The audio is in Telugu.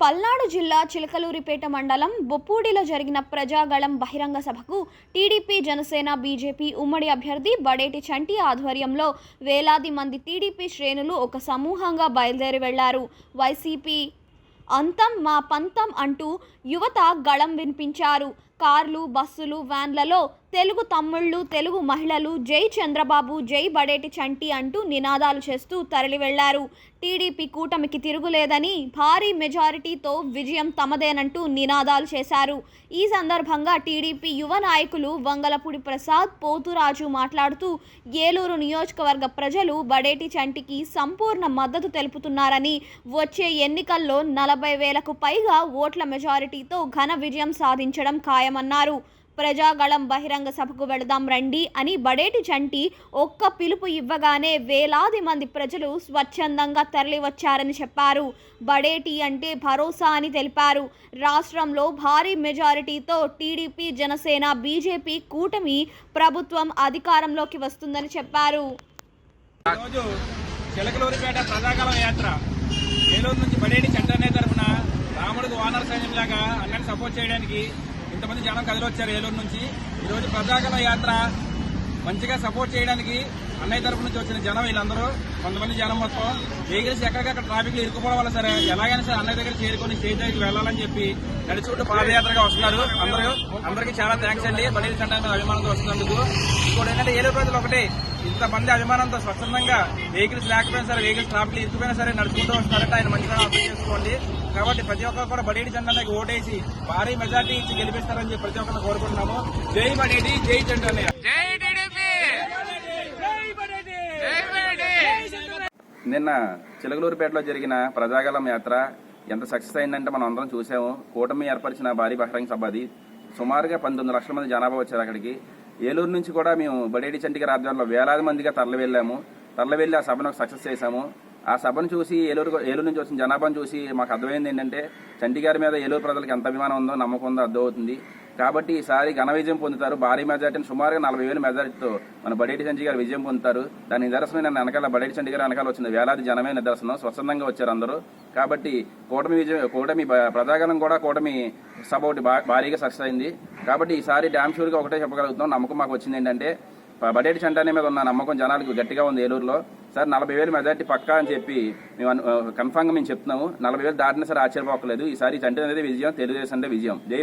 పల్నాడు జిల్లా చిలకలూరిపేట మండలం బొప్పూడిలో జరిగిన ప్రజాగళం బహిరంగ సభకు టీడీపీ జనసేన బీజేపీ ఉమ్మడి అభ్యర్థి బడేటి చంటి ఆధ్వర్యంలో వేలాది మంది టీడీపీ శ్రేణులు ఒక సమూహంగా బయలుదేరి వెళ్ళారు. వైసీపీ అంతం మా పంతం అంటూ యువత గళం వినిపించారు. కార్లు బస్సులు వ్యాన్లలో తెలుగు తమ్ముళ్ళు తెలుగు మహిళలు జై చంద్రబాబు జై బడేటి చంటి అంటూ నినాదాలు చేస్తూ తరలి వెళ్ళారు టీడీపీ కూటమికి తిరుగులేదని భారీ మెజారిటీతో విజయం తమదేనంటూ నినాదాలు చేశారు. ఈ సందర్భంగా టీడీపీ యువ నాయకులు వంగలపూడి ప్రసాద్ పోతురాజు మాట్లాడుతూ ఏలూరు నియోజకవర్గ ప్రజలు బడేటి చంటికి సంపూర్ణ మద్దతు తెలుపుతున్నారని వచ్చే ఎన్నికల్లో నలభై వేలకు పైగా ఓట్ల మెజారిటీతో ఘన విజయం సాధించడం ఖాయం. ఖాయమన్నారు ప్రజాగళం బహిరంగ సభకు వెళదాం రండి అని బడేటి చంటి ఒక్క పిలుపు ఇవ్వగానే వేలాది మంది ప్రజలు స్వచ్ఛందంగా తరలివచ్చారని చెప్పారు. బడేటి అంటే భరోసా అని తెలిపారు. రాష్ట్రంలో భారీ మెజారిటీతో టీడీపీ జనసేన బీజేపీ కూటమి ప్రభుత్వం అధికారంలోకి వస్తుందని చెప్పారు. చిలకలూరిపేట ప్రజాకాలం యాత్ర. ఏలూరు నుంచి తరఫున రాముడికి వానర సైన్యంలాగా అన్నని సపోర్ట్ చేయడానికి ఇంతమంది జనం కదిలొచ్చారు ఏలూరు నుంచి. ఈరోజు ప్రజాగల యాత్ర మంచిగా సపోర్ట్ చేయడానికి అన్నయ్య తరఫు నుంచి వచ్చిన జనం వీళ్ళందరూ. కొంతమంది జనం మొత్తం వెహికల్స్ ఎక్కడికక్కడ ట్రాఫిక్లో ఇరుక్కుపోవడం వల్ల సరే ఎలాగైనా సరే అన్నయ్య దగ్గర చేరుకొని స్టేజ్ దగ్గరికి వెళ్ళాలని చెప్పి నడుచుకుంటూ పాదయాత్రగా వస్తున్నారు అందరూ. అందరికీ చాలా థ్యాంక్స్ అండి. బడేడి చంటా అభిమానంతో వస్తున్నందుకు. ఇంకోటి ఏంటంటే ఏలూరు ప్రజలు ఒకటి ఇంతమంది అభిమానంతో స్వచ్ఛందంగా వెహికల్స్ లేకపోయినా సరే వెహికల్స్ ట్రాఫిక్ ఇరుక్కుపోయినా సరే నడుచుకుంటూ వస్తున్నారంటే ఆయన మంచిగా అర్థం చేసుకోండి. కాబట్టి ప్రతి ఒక్కరు కూడా బడేడి జెండాకి ఓటేసి భారీ మెజార్టీ ఇచ్చి గెలిపిస్తారని చెప్పి ప్రతి ఒక్కరిని కోరుకుంటున్నాము. జై బడేడి జై జెండా నిన్న చిలకలూరుపేటలో జరిగిన ప్రజాగలం యాత్ర ఎంత సక్సెస్ అయిందంటే మనం అందరం చూసాము. కూటమి ఏర్పరిచిన భారీ బహిరంగ సభ అది. సుమారుగా పంతొమ్మిది లక్షల మంది జనాభా వచ్చారు అక్కడికి. ఏలూరు నుంచి కూడా మేము బడేడి చంటిగారి ఆధ్వర్యంలో వేలాది మందిగా తరలి వెళ్ళాము తరలి వెళ్ళి ఆ సభను సక్సెస్ చేశాము. ఆ సభను చూసి ఏలూరు ఏలూరు నుంచి వచ్చిన జనాభాను చూసి మాకు అర్థమైంది ఏంటంటే చంటి గారి మీద ఏలూరు ప్రజలకు ఎంత అభిమానం ఉందో నమ్మకం ఉందో అర్థమవుతుంది. కాబట్టి ఈసారి ఘన విజయం పొందుతారు. భారీ మెజార్టీని సుమారుగా నలభై వేల మెజార్టీతో మన బడేటి చంటి గారు విజయం పొందుతారు. దాని నిదర్శనం నేను వెనకాల బడేటి చంటి గారు వెనకాల వచ్చిన వేలాది జనమే నిదర్శనం. స్వచ్ఛందంగా వచ్చారు అందరూ. కాబట్టి కూటమి విజయం కూటమి ప్రజాగణం కూడా కూటమి సభ ఒకటి భా- భారీగా సక్సెస్ అయింది. కాబట్టి ఈసారి డ్యామ్ షూర్గా ఒకటే చెప్పగలుగుతాం నమ్మకం మాకు వచ్చింది ఏంటంటే బడేటి చంటానే మీద ఉన్న నమ్మకం జనాలకు గట్టిగా ఉంది ఏలూరులో. సార్ నలభై వేలు మెజార్టీ పక్కా అని చెప్పి మేము కన్ఫర్మ్గా కన్ఫామ్గా మేము చెప్తున్నాము. నలభై వేలు దాటినా సరే ఆశ్చర్యపోకలేదు. ఈసారి చంటి అనేది విజయం తెలుగుదేశం అంటే విజయం. జై